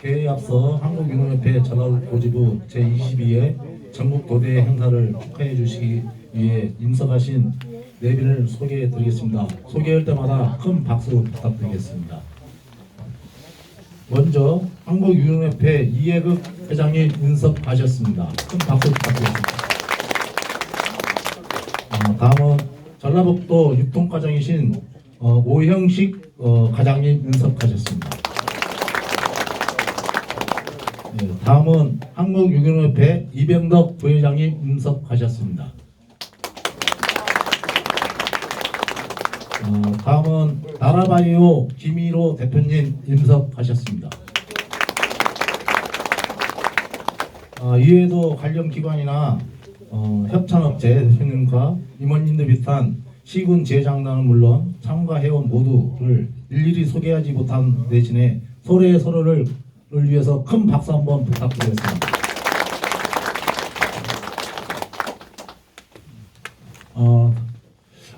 개회에 앞서 한국유능협회 전라도지부 제22회 전국 도대 행사를 축하해 주시기 위해 네 분을 소개해 드리겠습니다. 소개할 때마다 큰 박수 부탁드리겠습니다. 먼저 한국유능협회 이해극 회장님 인석하셨습니다. 큰 박수 부탁드리겠습니다. 어, 다음은 전라북도 유통과장이신 어, 오형식 어, 과장님 인석하셨습니다. 네, 다음은 한국유경협회 이병덕 부회장님 인석하셨습니다. 어, 다음은 나라바이오 김일호 대표님 임석하셨습니다. 어, 이외에도 관련 기관이나 어, 협찬업체 대표님과 임원님들 비롯한 시군 지회장단은 물론 참가 회원 모두를 일일이 소개하지 못한 대신에 서로의 서로를 위해서 큰 박수 한번 부탁드리겠습니다. 어,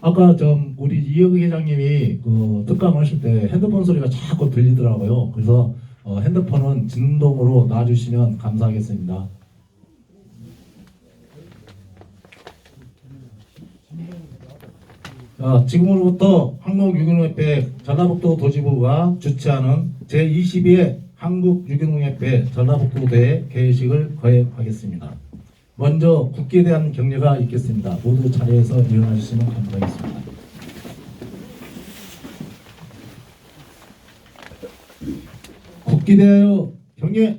아까 좀 우리 이혁 회장님이 그 특강 하실 때 핸드폰 소리가 자꾸 들리더라고요. 그래서 어, 핸드폰은 진동으로 놔주시면 감사하겠습니다. 자, 지금으로부터 한국유기농협회 전라북도 도지부가 주최하는 제22회 한국유기농협회 전라북도대회 개회식을 거행하겠습니다. 먼저 국기에 대한 격려가 있겠습니다. 모두 자리에서 일어나 주시면 감사하겠습니다. 국기 대하여 경례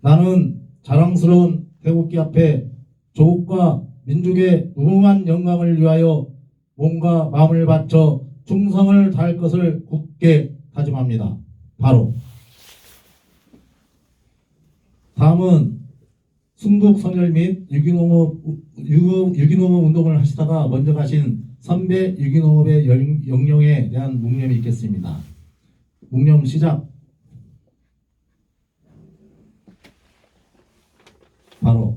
나는 자랑스러운 태국기 앞에 조국과 민족의 무궁한 영광을 위하여 몸과 마음을 바쳐 충성을 다할 것을 굳게 다짐합니다. 바로 다음은 순국 선열 및 유기농업 유- 유기농업 운동을 하시다가 먼저 가신 선배 유기농업의 영- 영령에 대한 묵념이 있겠습니다. 묵념 시작. 바로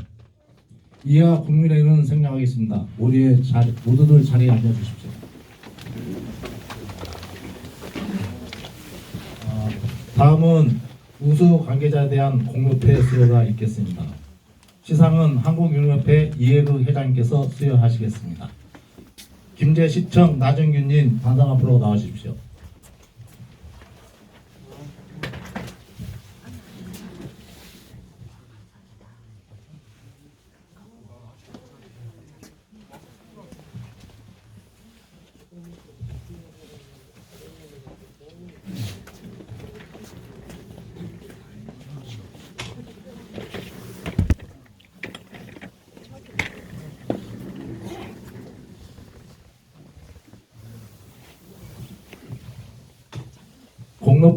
이하 국민회의는 생략하겠습니다. 우리의 자리, 모두들 자리에 앉아주십시오. 아, 다음은 우수 관계자에 대한 공로패 수여가 있겠습니다. 시상은 한국유럽회 이해그 회장님께서 수여하시겠습니다. 김제시청 나정균님 단상 앞으로 나와주십시오.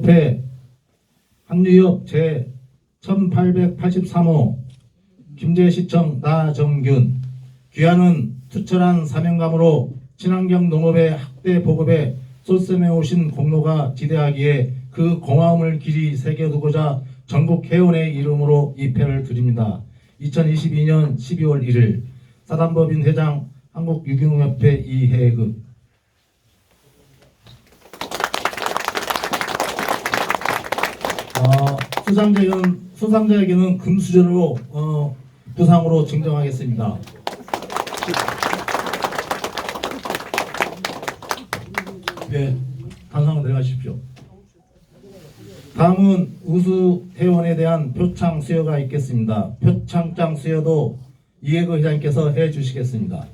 공로패 한유협 제 1883호 김제시청 나정균 귀하는 투철한 사명감으로 친환경 농업의 학대 보급에 쏠셈해 오신 공로가 지대하기에 그 고마움을 길이 새겨두고자 전국 회원의 이름으로 이 패를 드립니다. 2022년 12월 1일 사단법인 회장 한국유기농협회 이해극 어, 수상자에게는, 수상자에게는 금수저로 어, 부상으로 증정하겠습니다. 네, 단상으로 내려가십시오. 다음은 우수 회원에 대한 표창 수여가 있겠습니다. 표창장 수여도 이해그 회장님께서 해주시겠습니다.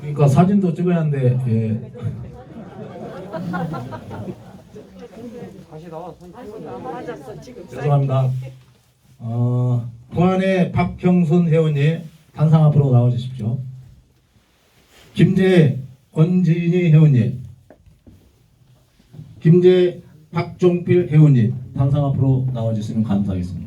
그러니까 사진도 찍어야 하는데 예. 죄송합니다. 어, 부안의 박형순 회원님 단상 앞으로 나와주십시오. 김재 권진희 회원님, 김재 박종필 회원님 단상 앞으로 나와주시면 감사하겠습니다.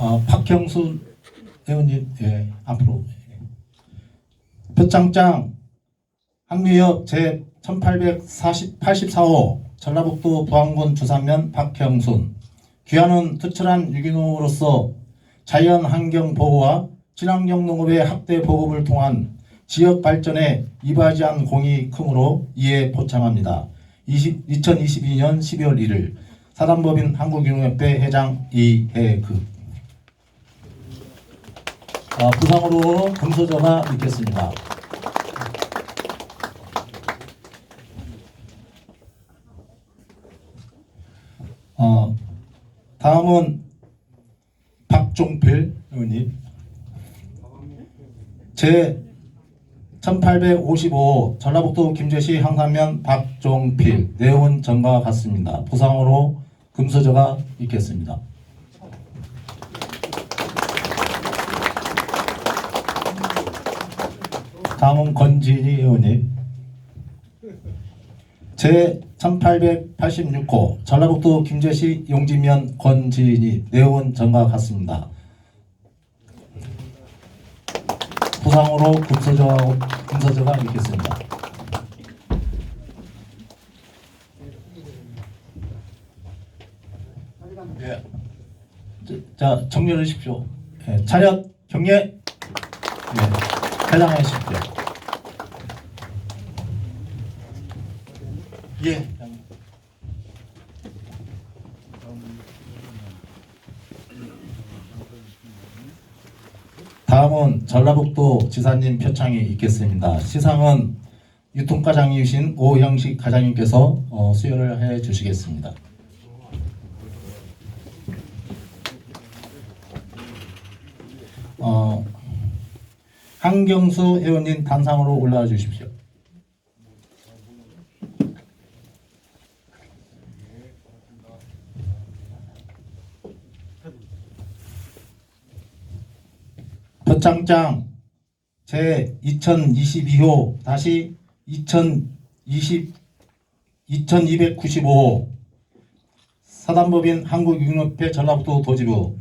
어, 박형순 의원님 예, 앞으로. 표창장 항미역 제 1884호 전라북도 부안군 주산면 박형순. 귀하는 투철한 유기농으로서 자연 환경 보호와 친환경 농업의 확대 보급을 통한 지역 발전에 이바지한 공이 크므로 이에 포창합니다. 20, 2022년 12월 1일 사단법인 한국유농협회 회장 이해그 아, 부상으로 금소저가 있겠습니다. 어, 다음은 박종필 의원님. 제 1855 전라북도 김제시 항산면 박종필 내원 전과 같습니다. 부상으로 금소저가 있겠습니다. 다음은 권진희 의원님. 제 1886호 전라북도 김제시 용지면 권진희 내원 전과 같습니다. 부상으로 금서저가, 금서저가 있겠습니다. 예. 자, 주십시오. 예, 차렷, 경례. 예, 해당하십시오. 예. 다음은 전라북도 지사님 표창이 있겠습니다. 시상은 유통과장이신 오형식 과장님께서 어, 수여를 해 주시겠습니다. 어, 한경수 회원님 단상으로 올라와 주십시오. 표창장 제 2022호 다시 2020 2295호 사단법인 한국육협회 전라북도 도지부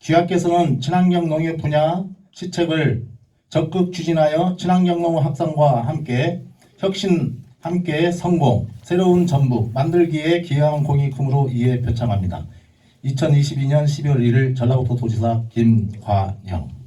귀하께서는 친환경 농nghiệp 분야 시책을 적극 추진하여 친환경 농업 확산과 함께 혁신 함께 성공 새로운 전북 만들기에 기여한 공이 크므로 이에 표창합니다. 2022년 12월 1일 전라북도 도지사 김관영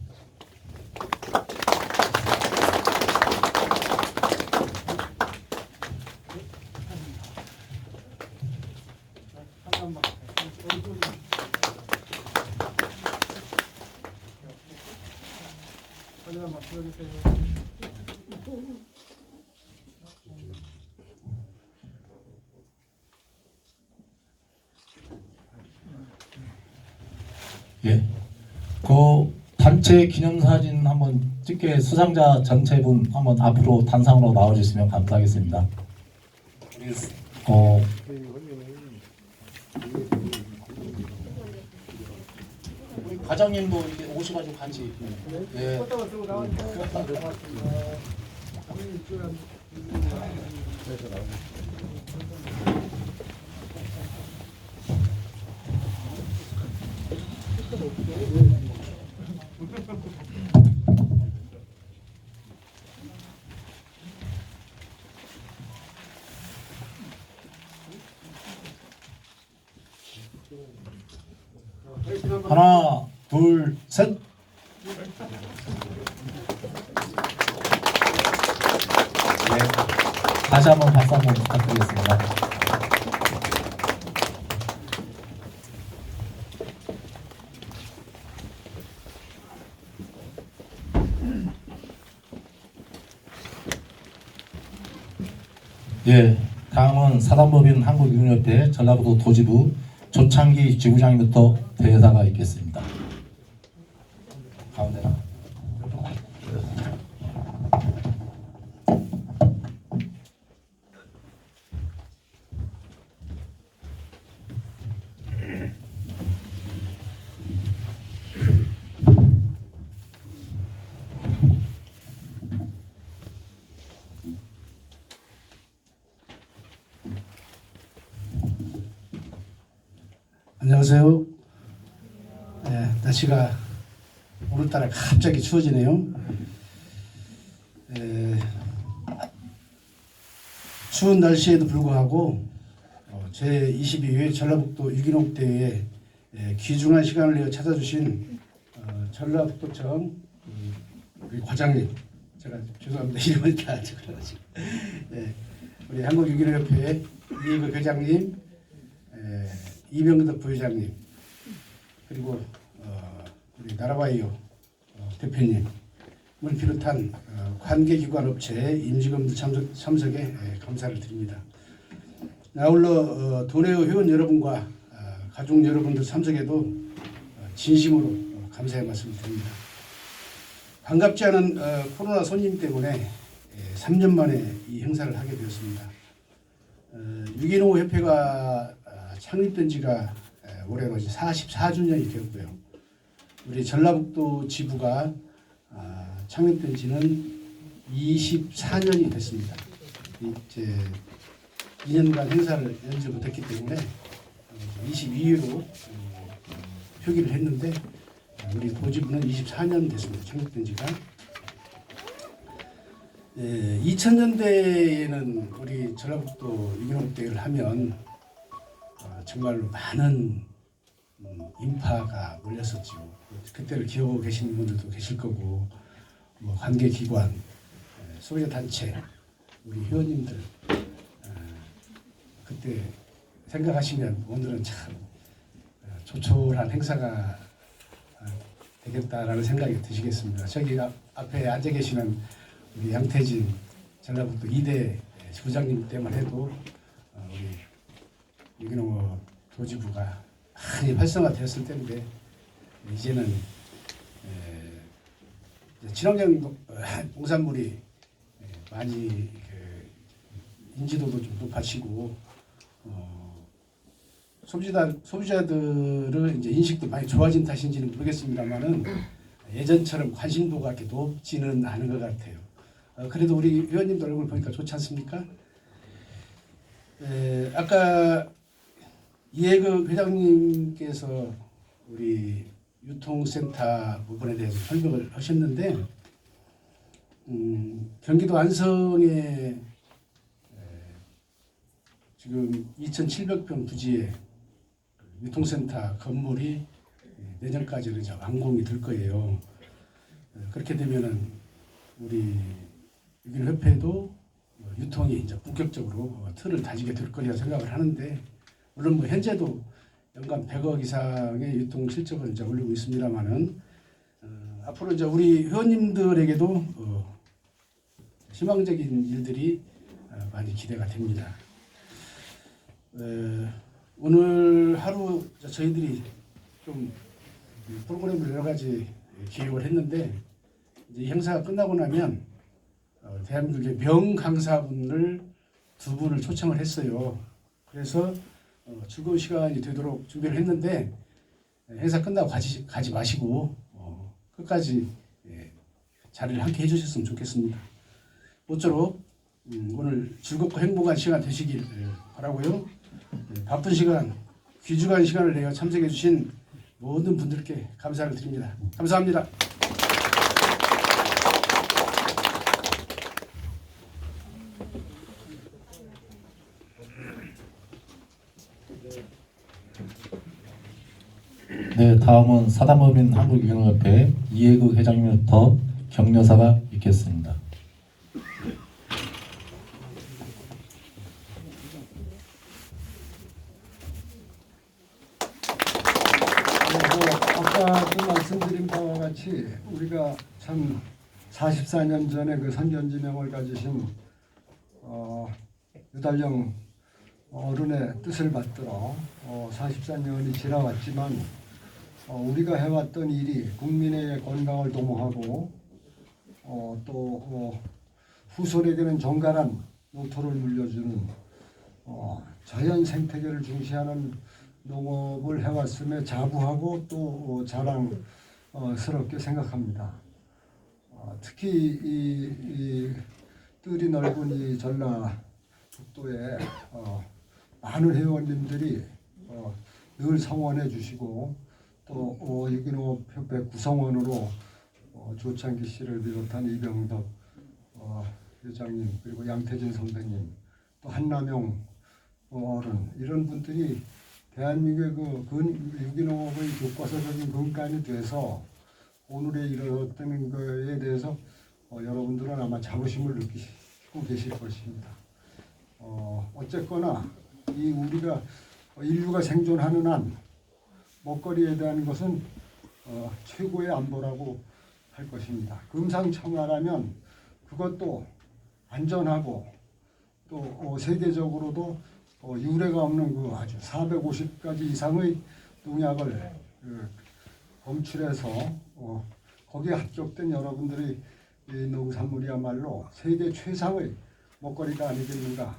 예. 그 단체 기념사진 한번 찍게 수상자 전체 분 한번 앞으로 단상으로 나와주시면 감사하겠습니다. 어, 우리 과장님도 이렇게 오셔가지고 같이 예. 하나, 둘, 셋. 네. 다시 한번 박수 한번 부탁드리겠습니다. 예, 다음은 사단법인 한국유협회 전라북도 도지부 조창기 지부장님부터 대사가 있겠습니다. 가운데나. 안녕하세요. 네, 네, 날씨가 오늘따라 갑자기 추워지네요. 에, 추운 날씨에도 불구하고 어, 제 22회 전라북도 유기농 대회에 에, 귀중한 시간을 내어 찾아주신 어, 전라북도청 음, 우리 과장님 제가 죄송합니다 이름을 다 적어가지고 예, 우리 한국유기농협회 이해그 회장님 에, 이병덕 부회장님 그리고 어, 우리 나라바이오 어, 대표님을 비롯한 어, 관계기관 업체 임직원들 참석, 참석에 에, 감사를 드립니다. 아울러 어, 도내의 회원 여러분과 어, 가족 여러분들 참석에도 어, 진심으로 어, 감사의 말씀을 드립니다. 반갑지 않은 어, 코로나 손님 때문에 예, 3년 만에 이 행사를 하게 되었습니다. 어, 유기농 협회가 아, 창립된 지가 에, 올해로 이제 44주년이 되었고요. 우리 전라북도 지부가 아, 창립된 지는 24년이 됐습니다. 이제 2년간 행사를 연지 못했기 때문에 22회로 표기를 했는데 어, 우리 도지부는 24년 됐습니다. 창립된 지가. 예, 2000년대에는 우리 전라북도 유기농 대회를 하면 어, 정말로 많은 음, 인파가 몰렸었죠. 그때를 기억하고 계시는 분들도 계실 거고 뭐 관계기관, 에, 소비자 단체, 우리 회원님들 어, 그때 생각하시면 오늘은 참 어, 조촐한 행사가 어, 되겠다라는 생각이 드시겠습니다. 저기 앞- 앞에 앉아 계시는 우리 양태진 전라북도 2대 부장님 때만 해도 유기농 도지부가 많이 활성화되었을 때인데 이제는 에, 이제 친환경 농- 농산물이 에, 많이 그 인지도도 좀 높아지고 어, 소비자 소비자들의 이제 인식도 많이 좋아진 탓인지는 모르겠습니다만은 예전처럼 관심도가 이렇게 높지는 않은 것 같아요. 어, 그래도 우리 회원님들 얼굴 보니까 좋지 않습니까? 에, 아까 이해그 회장님께서 우리 유통센터 부분에 대해서 설명을 하셨는데 음, 경기도 안성에 에, 지금 2,700평 부지에 유통센터 건물이 내년까지는 이제 완공이 될 거예요. 에, 그렇게 되면은 우리 유기협회도 유통이 이제 본격적으로 어, 틀을 다지게 될 거리라 생각을 하는데 물론 뭐 현재도 연간 100억 이상의 유통 실적을 이제 올리고 있습니다만은 어, 앞으로 이제 우리 회원님들에게도 어, 희망적인 일들이 어, 많이 기대가 됩니다. 에, 오늘 하루 저희들이 좀 프로그램을 여러 가지 기획을 했는데 이제 이 행사가 끝나고 나면 어, 대한민국의 명 강사분을 두 분을 초청을 했어요. 그래서 어, 즐거운 시간이 되도록 준비를 했는데 예, 행사 끝나고 가지, 가지 마시고 어, 끝까지 예, 자리를 함께 해주셨으면 좋겠습니다. 모쪼록 음, 오늘 즐겁고 행복한 시간 되시길 예, 바라고요. 예, 바쁜 시간, 귀중한 시간을 내어 참석해 주신 모든 분들께 감사를 드립니다. 감사합니다. 네, 다음은 사단법인 한국유기농협회 이해국 회장님부터 격려사가 있겠습니다. 뭐 아까도 말씀드린 바와 같이 우리가 참 44년 전에 그 선견지명을 가지신 어, 유달령 어른의 뜻을 받들어 어, 44년이 지나왔지만 어, 우리가 해왔던 일이 국민의 건강을 도모하고 어, 또 어, 후손에게는 정갈한 농토를 물려주는 어, 자연 생태계를 중시하는 농업을 해왔음에 자부하고 또 어, 자랑스럽게 생각합니다. 어, 특히 이, 이 뜰이 넓은 이 전라북도에 어, 많은 회원님들이 어, 늘 성원해 주시고 또 어, 유기농업 협회 구성원으로 어, 조창기 씨를 비롯한 이병덕 어, 회장님 그리고 양태진 선배님 또 한남용 어, 어른 이런 분들이 대한민국의 그 근, 유기농업의 교과서적인 근간이 돼서 오늘에 이르렀다는 거에 대해서 어, 여러분들은 아마 자부심을 느끼고 계실 것입니다. 어, 어쨌거나 이 우리가 인류가 생존하는 한 먹거리에 대한 것은 어, 최고의 안보라고 할 것입니다. 금상첨화라면 그것도 안전하고 또 어, 세계적으로도 어, 유례가 없는 그 아주 450가지 이상의 농약을 그, 검출해서 어, 거기에 합격된 여러분들의 이 농산물이야말로 세계 최상의 먹거리가 아니겠는가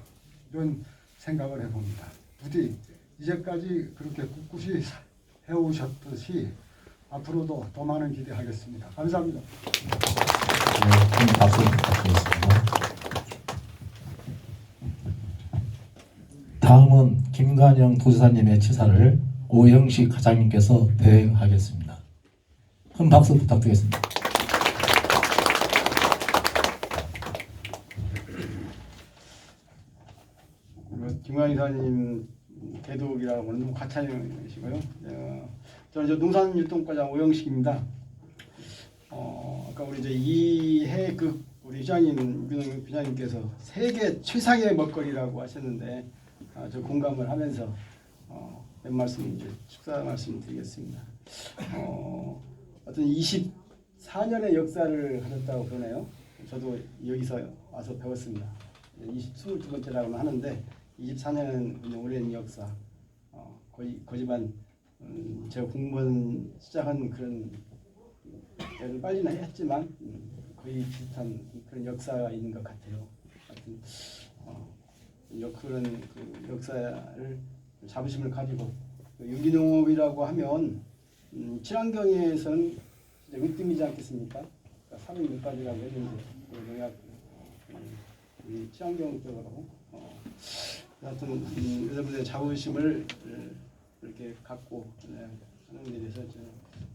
이런 생각을 해봅니다. 부디 이제까지 그렇게 꿋꿋이 사- 해오셨듯이 앞으로도 더 많은 기대하겠습니다. 감사합니다. 네, 큰 박수 부탁드리겠습니다. 다음은 김관영 도지사님의 치사를 오영식 과장님께서 대행하겠습니다. 큰 박수 부탁드리겠습니다. 김광희 사님 대독이라고 하는 너무 과찬이시고요. 어, 저는 저 농산율동과장 오영식입니다. 어, 아까 우리 이제 이해 그 우리 회장님 유기농 회장님께서 세계 최상의 먹거리라고 하셨는데 아, 저 공감을 하면서 어, 몇 말씀 이제 축사 말씀 드리겠습니다. 어, 어떤 24년의 역사를 하셨다고 그러네요. 저도 여기서 와서 배웠습니다. 20, 22번째라고는 하는데 24년은 오랜 역사. 어, 거의 거지만 음, 제가 공무원 시작한 그런 때는 빨리는 했지만 음, 거의 비슷한 그런 역사가 있는 것 같아요. 하여튼 어, 역- 그런 그 역사를 자부심을 가지고 그 유기농업이라고 하면 음, 친환경에서는 진짜 으뜸이지 않겠습니까? 그러니까 3일 가지라고 했는데 그 농약 음, 이 친환경 쪽으로 어, 하여튼 음, 여러분들의 자부심을 어, 이렇게 갖고 네, 하는 데 대해서 저는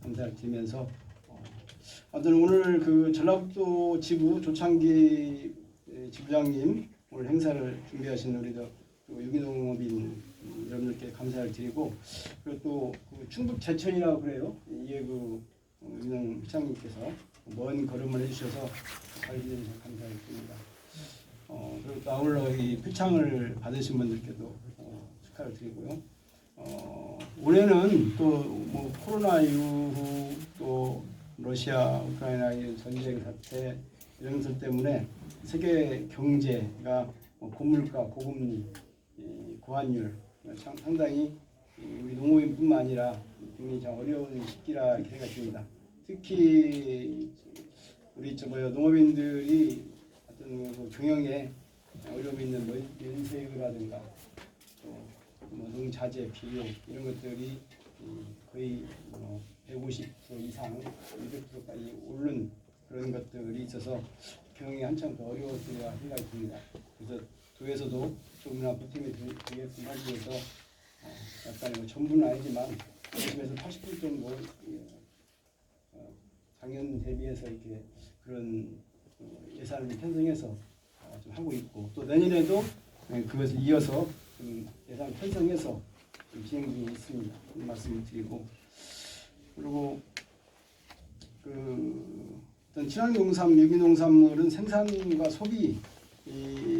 감사를 드리면서 어, 하여튼 오늘 그 전라북도 지부 조창기 에, 지부장님 오늘 행사를 준비하신 우리도 그 유기농업인 음, 여러분들께 감사를 드리고 그리고 또 그 충북 제천이라고 그래요 이해구 어, 유기농 회장님께서 먼 걸음을 해주셔서 관리해주셔서 감사를 드립니다. 어, 그리고 또 아울러 이 표창을 받으신 분들께도 어, 축하를 드리고요. 어, 올해는 또 뭐 코로나 이후 또 러시아 우크라이나 의 전쟁 사태 이런 것 때문에 세계 경제가 뭐 고물가, 고금리, 이 고환율 상- 상당히 이 우리 농업인뿐만 아니라 굉장히 참 어려운 시기라 생각됩니다. 특히 우리 저 뭐야 농업인들이 어떤 그 경영에 어려움이 있는 뭐 연세라든가 또 뭐 농자재 비용 이런 것들이 음, 거의 뭐 150% 이상 200%까지 오른 그런 것들이 있어서 경영이 한참 더 어려웠으리라 생각이 듭니다. 그래서 도에서도 조금이나 보탬이 되- 되게끔 하기 위해서 어, 약간 뭐 전부는 아니지만 50에서 80% 정도 어, 작년 대비해서 이렇게 그런 어, 예산을 편성해서 어, 좀 하고 있고 또 내년에도 네, 그것을 이어서 좀 예산 편성해서 좀 진행 중에 있습니다. 그 말씀을 드리고 그리고 그 어떤 친환경농산, 유기농산물은 생산과 소비 이